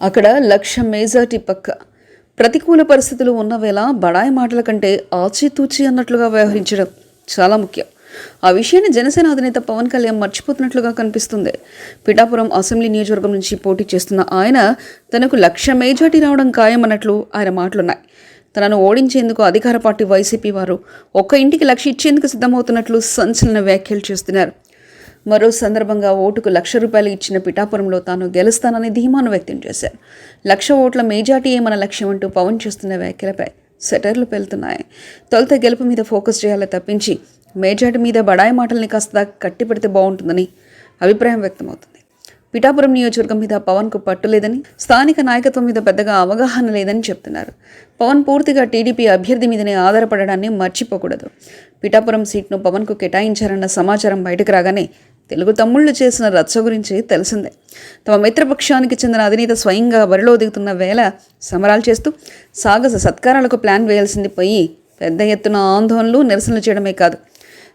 అక్కడ లక్ష మేజార్టీ పక్క. ప్రతికూల పరిస్థితులు ఉన్నవేళ బడాయి మాటల కంటే ఆచితూచి అన్నట్లుగా వ్యవహరించడం చాలా ముఖ్యం. ఆ విషయాన్ని జనసేన అధినేత పవన్ కళ్యాణ్ మర్చిపోతున్నట్లుగా కనిపిస్తుంది. పిఠాపురం అసెంబ్లీ నియోజకవర్గం నుంచి పోటీ చేస్తున్న ఆయన తనకు లక్ష మేజార్టీ రావడం ఖాయమన్నట్లు ఆయన మాటలున్నాయి. తనను ఓడించేందుకు అధికార పార్టీ వైసీపీ వారు ఒక్క ఇంటికి లక్ష ఇచ్చేందుకు సిద్ధమవుతున్నట్లు సంచలన వ్యాఖ్యలు చేస్తున్నారు. మరో సందర్భంగా ఓటుకు లక్ష రూపాయలు ఇచ్చిన పిఠాపురంలో తాను గెలుస్తానని ధీమాను వ్యక్తం చేశారు. లక్ష ఓట్ల మేజార్టీయే మన లక్ష్యం అంటూ పవన్ చేస్తున్న వ్యాఖ్యలపై సెటర్లు పెళ్తున్నాయి తొలుత గెలుపు మీద ఫోకస్ చేయాలి తప్పించి మేజార్టీ మీద బడాయి మాటల్ని కాస్త కట్టి పెడితే బాగుంటుందని అభిప్రాయం వ్యక్తమవుతుంది. పిఠాపురం నియోజకవర్గం మీద పవన్కు పట్టు లేదని స్థానిక నాయకత్వం మీద పెద్దగా అవగాహన లేదని చెప్తున్నారు. పవన్ పూర్తిగా టీడీపీ అభ్యర్థి మీదనే ఆధారపడడాన్ని మర్చిపోకూడదు. పిఠాపురం సీట్ను పవన్కు కేటాయించారన్న సమాచారం బయటకు రాగానే తెలుగు తమ్ముళ్ళు చేసిన రచ్చ గురించి తెలిసిందే. తమ మిత్రపక్షానికి చెందిన అధినేత స్వయంగా బరిలో దిగుతున్న వేళ సమరాలు చేస్తూ సాగస సత్కారాలకు ప్లాన్ వేయాల్సింది పోయి పెద్ద ఎత్తున ఆందోళనలు నిరసనలు చేయడమే కాదు.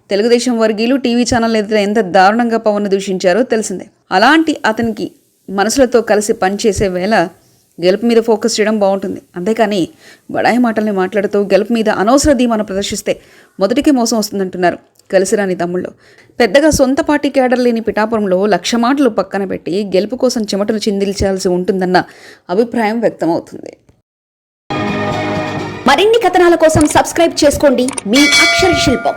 తెలుగుదేశం వర్గీయులు టీవీ ఛానల్ ఎదుట ఎంత దారుణంగా పవన్ దూషించారో తెలిసిందే. అలాంటి అతనికి మనసులతో కలిసి పనిచేసే వేళ గెలుపు మీద ఫోకస్ చేయడం బాగుంటుంది. అంతేకాని బడాయి మాటల్ని మాట్లాడుతూ గెలుపు మీద అనవసర ధీమాను ప్రదర్శిస్తే మొదటికే మోసం వస్తుందంటున్నారు. కలిసిరాని తమ్ముళ్ళు. పెద్దగా సొంత పార్టీ కేడర్ లేని పిఠాపురంలో లక్ష మాటలు పక్కన పెట్టి గెలుపు కోసం చెమటలు చిందిల్చాల్సి ఉంటుందన్న అభిప్రాయం వ్యక్తమవుతుంది. మరిన్ని కథనాల కోసం సబ్స్క్రైబ్ చేసుకోండి. మీ అక్షర శిల్పం.